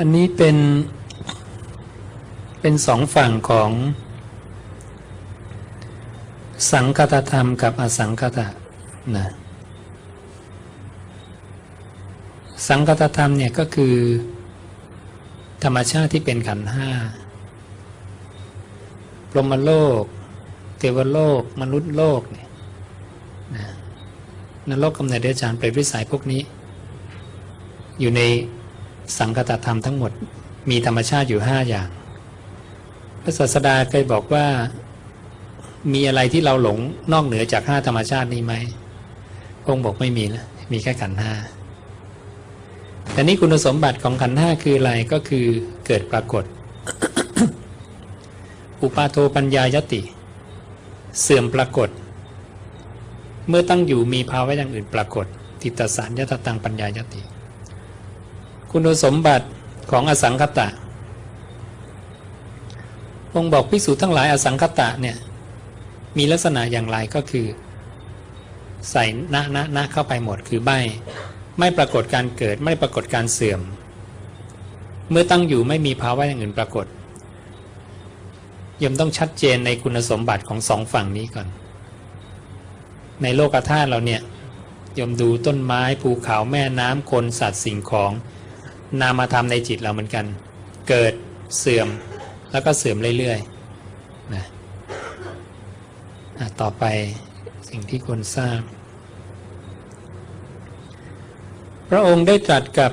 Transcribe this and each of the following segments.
อันนี้เป็นเป็นสองฝั่งของสังคตธรรมกับอสังคตะนะสังคตธรรมเนี่ยก็คือ ธรรมชาติที่เป็นขันธ์ห้าพรหมโลก เทวโลก มนุษย์โลกเนี่ยนะนรกกำเนิดเดชานเปรตวิสัยพวกนี้ อยู่ใน สังคตธรรมทั้งหมดมีธรรมชาติอยู่ห้าอย่าง พระศาสดาเคยบอกว่า มีอะไรที่เราหลงนอกเหนือจากห้าธรรมชาตินี้ไหมพระองค์บอกไม่มีนะมีแค่ขันธ์ห้าแต่นี้คุณสมบัติของขันธ์ห้าคืออะไรก็คือเกิดปรากฏ อุปาโทปัญญายติ เสื่อมปรากฏ เมื่อตั้งอยู่มีภาวะอย่างอื่นปรากฏ ติตสารยตตังปัญญายติ คุณสมบัติของอสังคตะองค์บอกภิกษุทั้งหลายอสังคตะเนี่ยมีลักษณะอย่างไรก็คือ ใส่ณณณเข้าไปหมดคือใบไม่ปรากฏการเกิดไม่ปรากฏการเสื่อม เมื่อตั้งอยู่ไม่มีภาวะอย่างอื่นปรากฏย่อมต้องชัดเจนในคุณสมบัติของสองฝั่งนี้ก่อน ในโลกธาตุเราเนี่ยย่อมดูต้นไม้ภูเขาแม่น้ำคนสัตว์สิ่งของ นามธรรมในจิตเราเหมือนกัน เกิดเสื่อมแล้วก็เสื่อมเรื่อยๆนะต่อไปสิ่งที่ควรทราบ พระองค์ได้ตรัสกับ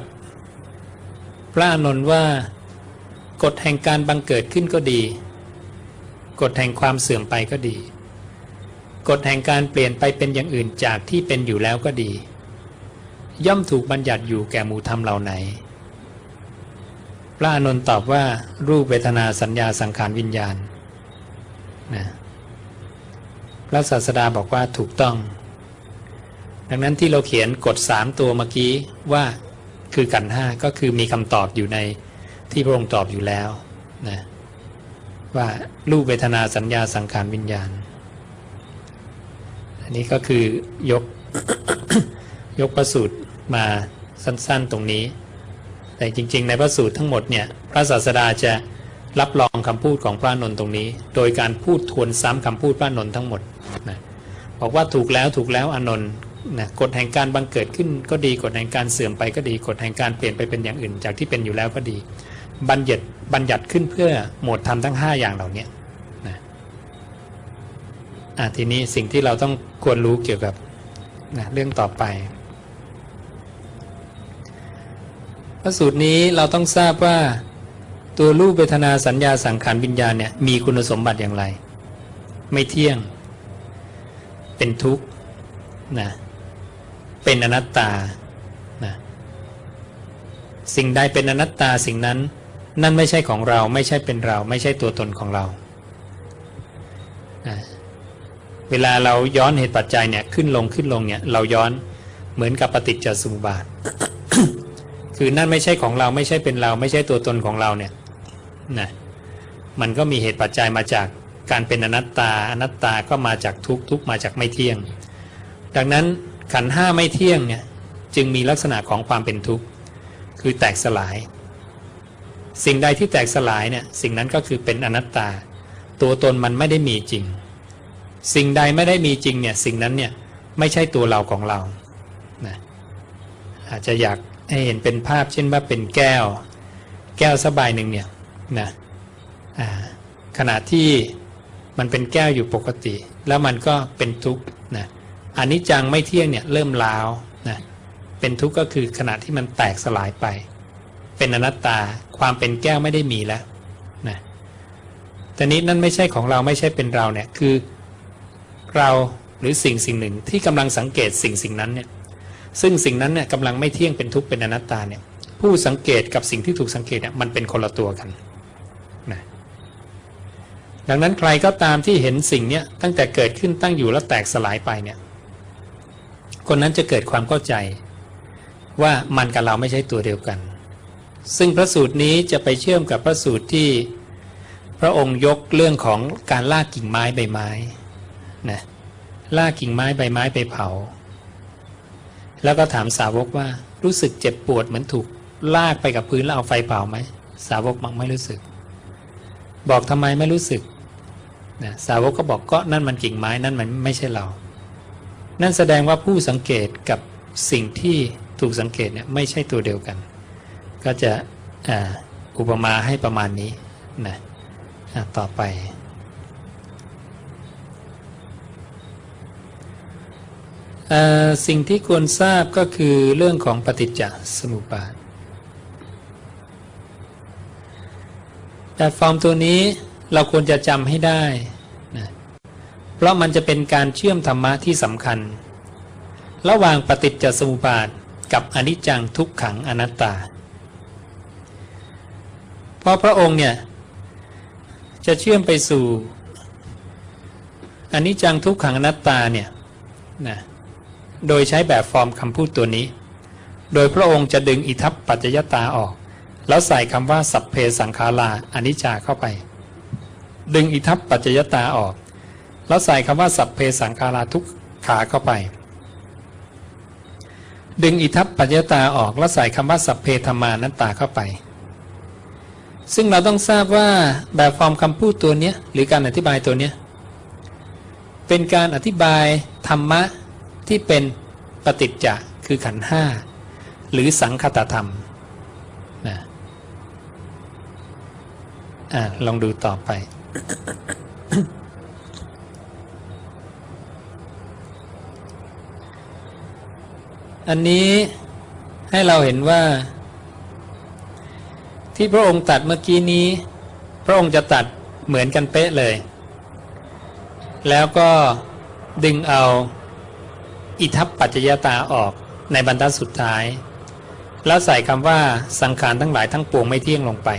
พระอนนท์ว่ากฎแห่งการบังเกิดขึ้นก็ดี กฎแห่งความเสื่อมไปก็ดี กฎแห่งการเปลี่ยนไปเป็นอย่างอื่นจากที่เป็นอยู่แล้วก็ดี ย่อมถูกบัญญัติอยู่แก่หมู่ธรรมเหล่าไหน พระอานนตอบว่ารูปเวทนาสัญญาสังขารวิญญาณนะพระศาสดาบอกว่าถูกต้อง ดังนั้นที่เราเขียนกฎสามตัวเมื่อกี้ว่าคือกันห้าก็คือมีคำตอบอยู่ในที่พระองค์ตอบอยู่แล้วนะว่ารูปเวทนาสัญญาสังขารวิญญาณ อันนี้ก็คือยกยกประสูตรมาสั้นๆตรงนี้ แต่จริง ๆ ในพระสูตรทั้งหมดเนี่ยพระศาสดาจะรับรองคำพูดของพระนนท์ตรงนี้ โดยการพูดทวนซ้ำคำพูดพระนนท์ทั้งหมดนะบอกว่าถูกแล้วถูกแล้วอนนท์นะกฎแห่งการบังเกิดขึ้นก็ดีกฎแห่งการเสื่อมไปก็ดีกฎแห่งการเปลี่ยนไปเป็นอย่างอื่น จากที่เป็นอยู่แล้วก็ดี บัญญัติบัญญัติขึ้นเพื่อหมวดธรรมทั้ง 5 อย่างเหล่านี้นะอะทีนี้สิ่งที่เราต้องควรรู้เกี่ยวกับนะเรื่องต่อไป พระสูตรนี้เราต้องทราบว่า ตัวรูปเวทนาสัญญาสังขารวิญญาณเนี่ยมีคุณสมบัติอย่างไร ไม่เที่ยง เป็นทุกข์นะเป็นอนัตตานะสิ่งใดเป็นอนัตตาสิ่งนั้น นั่นไม่ใช่ของเราไม่ใช่เป็นเรา ไม่ใช่ตัวตนของเรานะเวลาเราย้อนเหตุปัจจัยเนี่ยขึ้นลงขึ้นลงเนี่ยเราย้อนเหมือนกับปฏิจจสมุปบาท คือนั่นไม่ใช่ของเราไม่ใช่เป็นเรา ไม่ใช่ตัวตนของเราเนี่ยนะมันก็มีเหตุปัจจัยมาจากการเป็นอนัตตา อนัตตาก็มาจากทุกทุกมาจากไม่เที่ยง ดังนั้นขันห้าไม่เที่ยงเนี่ยจึงมีลักษณะของความเป็นทุกข์คือแตกสลาย สิ่งใดที่แตกสลายเนี่ยสิ่งนั้นก็คือเป็นอนัตตา ตัวตนมันไม่ได้มีจริง สิ่งใดไม่ได้มีจริงเนี่ยสิ่งนั้นเนี่ยไม่ใช่ตัวเราของเรานะอาจจะอยาก ให้เห็นเป็นภาพเช่นว่าเป็นแก้ว แก้วสบายหนึ่งเนี่ยนะขณะที่มันเป็นแก้วอยู่ปกติ แล้วมันก็เป็นทุกข์นะอันนี้จังไม่เที่ยงเนี่ยเริ่มล้าวนะเป็นทุกข์ก็คือขณะที่มันแตกสลายไป เป็นอนัตตาความเป็นแก้วไม่ได้มีแล้วนะแต่นี้นั่นไม่ใช่ของเราไม่ใช่เป็นเราเนี่ยคือเราหรือสิ่งสิ่งหนึ่งที่กำลังสังเกตสิ่งสิ่งนั้นเนี่ย ซึ่งสิ่งนั้นเนี่ยกำลังไม่เที่ยงเป็นทุกข์เป็นอนัตตาเนี่ยผู้สังเกตกับสิ่งที่ถูกสังเกตเนี่ยมันเป็นคนละตัวกันนะดังนั้นใครก็ตามที่เห็นสิ่งเนี้ยตั้งแต่เกิดขึ้นตั้งอยู่แล้วแตกสลายไปเนี่ยคนนั้นจะเกิดความเข้าใจว่ามันกับเราไม่ใช่ตัวเดียวกัน ซึ่งพระสูตรนี้จะไปเชื่อมกับพระสูตรที่พระองค์ยกเรื่องของการลากกิ่งไม้ใบไม้นะลากกิ่งไม้ใบไม้ไปเผา แล้วก็ถามสาวกว่ารู้สึกเจ็บปวดเหมือนถูกลากไปกับพื้นแล้วเอาไฟเผาไหม สาวกมักไม่รู้สึก บอกทำไมไม่รู้สึกนะสาวกก็บอกก็นั่นมันกิ่งไม้นั่นมันไม่ใช่เรา นั่นแสดงว่าผู้สังเกตกับสิ่งที่ถูกสังเกตเนี่ยไม่ใช่ตัวเดียวกัน ก็จะอ,อุปมาให้ประมาณนี้นะต่อไป เอ่อ สิ่งที่ควรทราบก็คือเรื่องของปฏิจจสมุปบาทแต่ฟอร์มตัวนี้เราควรจะจำให้ได้นะเพราะมันจะเป็นการเชื่อมธรรมะที่สำคัญ ระหว่างปฏิจจสมุปบาทกับอนิจจังทุกขังอนัตตา เพราะพระองค์เนี่ยจะเชื่อมไปสู่อนิจจังทุกขังอนัตตาเนี่ยนะ โดยใช้แบบฟอร์มคำพูดตัวนี้ โดยพระองค์จะดึงอิทัปปัจจยตาออก แล้วใส่คำว่าสัพเพสังขาราอนิจจาเข้าไป ดึงอิทัปปัจจยตาออก แล้วใส่คำว่าสัพเพสังขาราทุกขาเข้าไป ดึงอิทัปปัจจยตาออก แล้วใส่คำว่าสัพเพธรรมานัตตาเข้าไป ซึ่งเราต้องทราบว่าแบบฟอร์มคำพูดตัวนี้หรือการอธิบายตัวนี้เป็นการอธิบายธรรมะ ที่เป็นปฏิจจะคือขันห้าหรือสังคตธรรมนะอะลองดูต่อไป อันนี้ให้เราเห็นว่า ที่พระองค์ตัดเมื่อกี้นี้ พระองค์จะตัดเหมือนกันเป๊ะเลย แล้วก็ดึงเอา อิทัปปัจจยตาออกในบรรทัดสุดท้าย แล้วใส่คำว่าสังขารทั้งหลายทั้งปวงไม่เที่ยงลงไป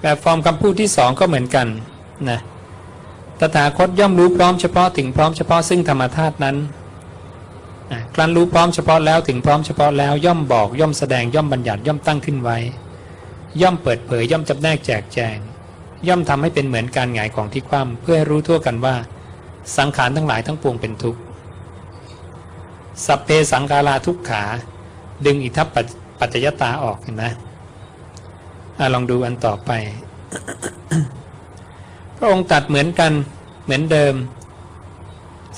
แบบฟอร์มคำพูดที่สองก็เหมือนกันนะตถาคตย่อมรู้พร้อมเฉพาะถึงพร้อมเฉพาะซึ่งธรรมธาตุนั้นครั้นรู้พร้อมเฉพาะแล้วถึงพร้อมเฉพาะแล้วย่อมบอกย่อมแสดงย่อมบัญญัติย่อมตั้งขึ้นไว้ ย่อมเปิดเผยย่อมจำแนกแจกแจง ย่อมทำให้เป็นเหมือนการหงายของที่คว่ำเพื่อให้รู้ทั่วกันว่า สังขารทั้งหลายทั้งปวงเป็นทุกข์สัพเพสังขาราทุกขา ดึงอิทัปปัจปัจจยตาออกเห็นไหมอลองดูอันต่อไป พระองค์ตัดเหมือนกันเหมือนเดิม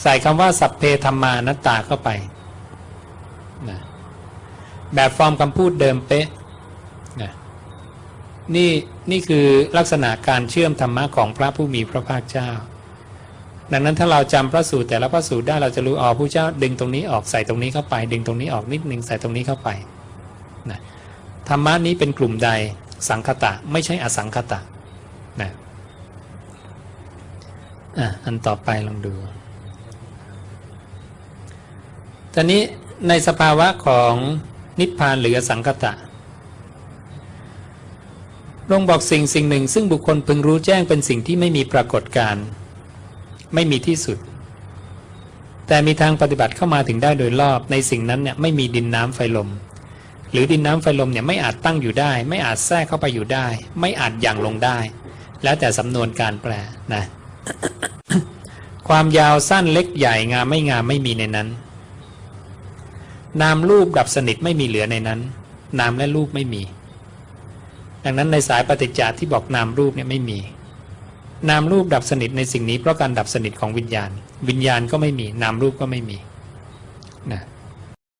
ใส่คำว่า สัพเพธรรมานตตาเข้าไปนะแบบฟอร์มคำพูดเดิมเป๊ะ นี่นี่คือลักษณะการเชื่อมธรรมะของพระผู้มีพระภาคเจ้า ดังนั้นถ้าเราจำพระสูตรแต่ละพระสูตรได้เราจะรู้อ๋อผู้เจ้า ดึงตรงนี้ออกใส่ตรงนี้เข้าไป ดึงตรงนี้ออกนิดนึงใส่ตรงนี้เข้าไปนะธรรมะนี้เป็นกลุ่มใดสังคตะไม่ใช่อสังคตะนะอะอันต่อไปลองดูตอนนี้ในสภาวะของนิพพานหรือสังคตะ ลงบอกสิ่งสิ่งหนึ่ง ซึ่งบุคคลพึงรู้แจ้งเป็นสิ่งที่ไม่มีปรากฏการณ์ไม่มีที่สุด แต่มีทางปฏิบัติเข้ามาถึงได้โดยรอบในสิ่งนั้นเนี่ยไม่มีดินน้ำไฟลม หรือดินน้ำไฟลมเนี่ยไม่อาจตั้งอยู่ได้ ไม่อาจแทรกเข้าไปอยู่ได้ ไม่อาจหยั่งลงได้ แล้วแต่สำนวนการแปลนะ ความยาวสั้นเล็กใหญ่งามไม่งามไม่มีในนั้น นามรูปดับสนิทไม่มีเหลือในนั้น นามและรูปไม่มี ดังนั้นในสายปฏิจจาที่บอกนามรูปเนี่ยไม่มี นามรูปดับสนิทในสิ่งนี้เพราะการดับสนิทของวิญญาณ วิญญาณก็ไม่มี นามรูปก็ไม่มีนะ